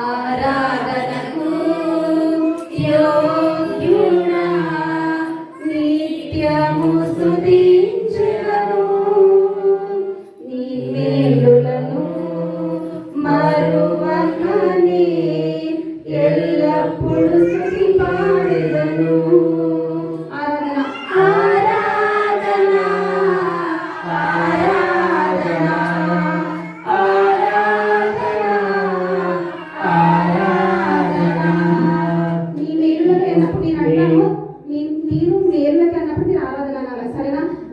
ఆరాధనకు యోగ్యుణ నిత్యము స్తుతించెదను. నీ మేలులను మరువకని ఎల్లప్పుడూ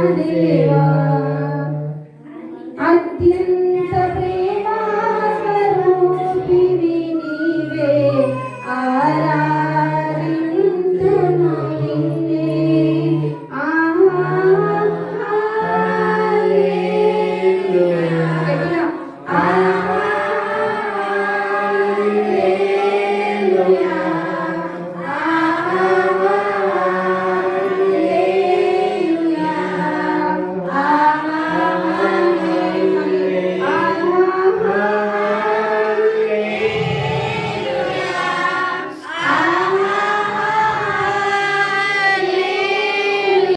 Hare